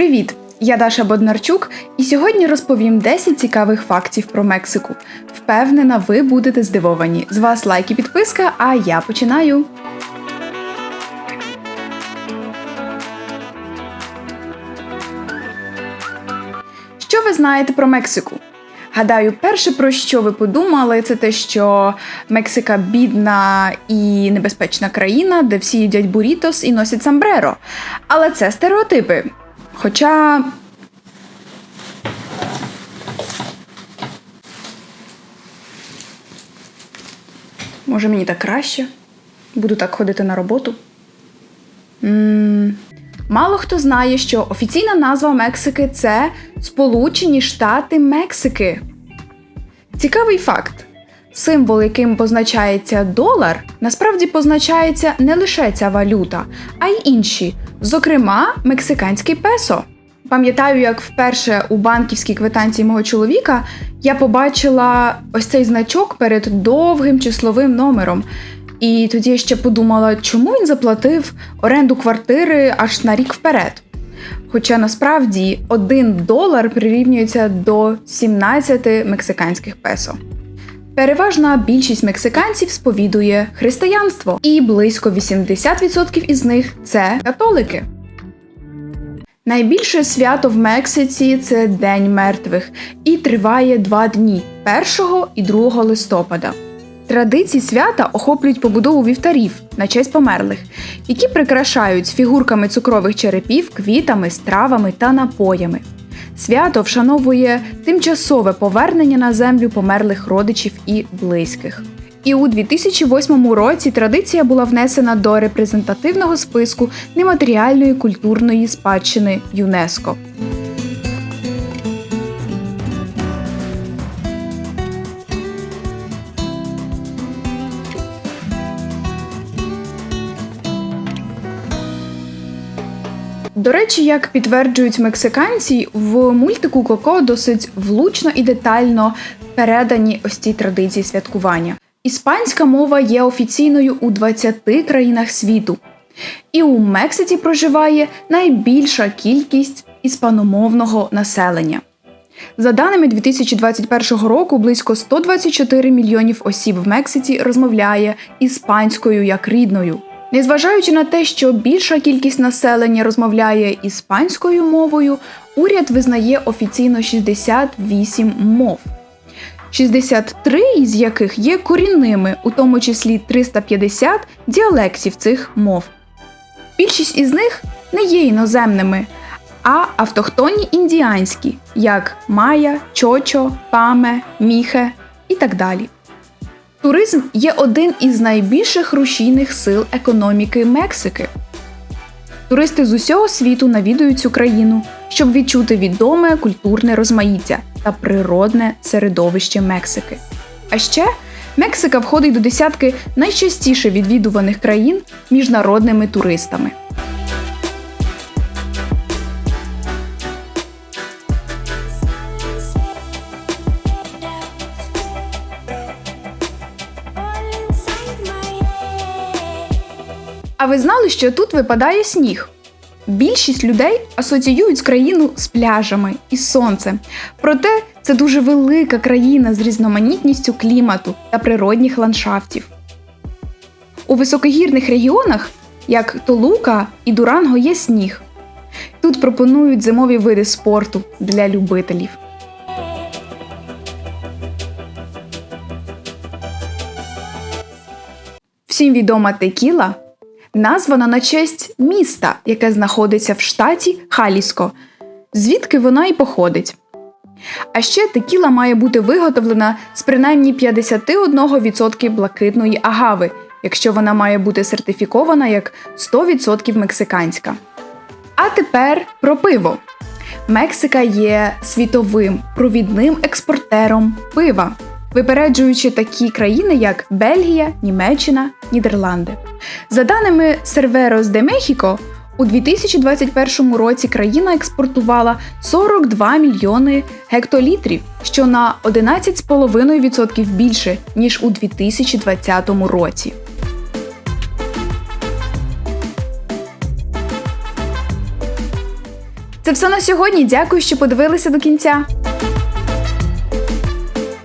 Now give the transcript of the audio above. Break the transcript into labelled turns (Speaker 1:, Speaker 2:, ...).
Speaker 1: Привіт! Я Даша Боднарчук, і сьогодні розповім 10 цікавих фактів про Мексику. Впевнена, ви будете здивовані. З вас лайк і підписка, а я починаю. Що ви знаєте про Мексику? Гадаю, перше про що ви подумали, це те, що Мексика бідна і небезпечна країна, де всі їдять бурітос і носять самбреро. Але це стереотипи. Хоча. Може, мені так краще? Буду так ходити на роботу. м Мало хто знає, що офіційна назва Мексики це Сполучені Штати Мексики. Цікавий факт: символ, яким позначається долар, насправді позначається не лише ця валюта, а й інші, зокрема, мексиканський песо. Пам'ятаю, як вперше у банківській квитанції мого чоловіка я побачила ось цей значок перед довгим числовим номером. І тоді я ще подумала, чому він заплатив оренду квартири аж на рік вперед. Хоча насправді один долар прирівнюється до 17 мексиканських песо. Переважна більшість мексиканців сповідує християнство, і близько 80% із них це католики. Найбільше свято в Мексиці це День мертвих і триває два дні 1 і 2 листопада. Традиції свята охоплюють побудову вівтарів на честь померлих, які прикрашають фігурками цукрових черепів, квітами, стравами та напоями. Свято вшановує тимчасове повернення на землю померлих родичів і близьких. І у 2008 році традиція була внесена до репрезентативного списку нематеріальної культурної спадщини ЮНЕСКО. До речі, як підтверджують мексиканці, в мультику Коко досить влучно і детально передані ось ці традиції святкування. Іспанська мова є офіційною у 20 країнах світу, і у Мексиці проживає найбільша кількість іспаномовного населення. За даними 2021 року, близько 124 мільйонів осіб в Мексиці розмовляє іспанською як рідною. Незважаючи на те, що більша кількість населення розмовляє іспанською мовою, уряд визнає офіційно 68 мов. 63 із яких є корінними, у тому числі 350 діалектів цих мов. Більшість із них не є іноземними, а автохтонні індіанські, як майя, чочо, паме, міхе і так далі. Туризм є один із найбільших рушійних сил економіки Мексики. Туристи з усього світу навідують цю країну, щоб відчути відоме культурне розмаїття та природне середовище Мексики. А ще Мексика входить до десятки найчастіше відвідуваних країн міжнародними туристами. А ви знали, що тут випадає сніг? Більшість людей асоціюють країну з пляжами і сонцем. Проте це дуже велика країна з різноманітністю клімату та природних ландшафтів. У високогірних регіонах, як Толука і Дуранго, є сніг. Тут пропонують зимові види спорту для любителів. Всім відома текіла названа на честь міста, яке знаходиться в штаті Халіско, звідки вона і походить. А ще текіла має бути виготовлена з принаймні 51% блакитної агави, якщо вона має бути сертифікована як 100% мексиканська. А тепер про пиво. Мексика є світовим провідним експортером пива випереджуючи такі країни, як Бельгія, Німеччина, Нідерланди. За даними Cerveros de Mexico, у 2021 році країна експортувала 42 мільйони гектолітрів, що на 11,5% більше ніж у 2020 році. Це все на сьогодні. Дякую, що подивилися до кінця.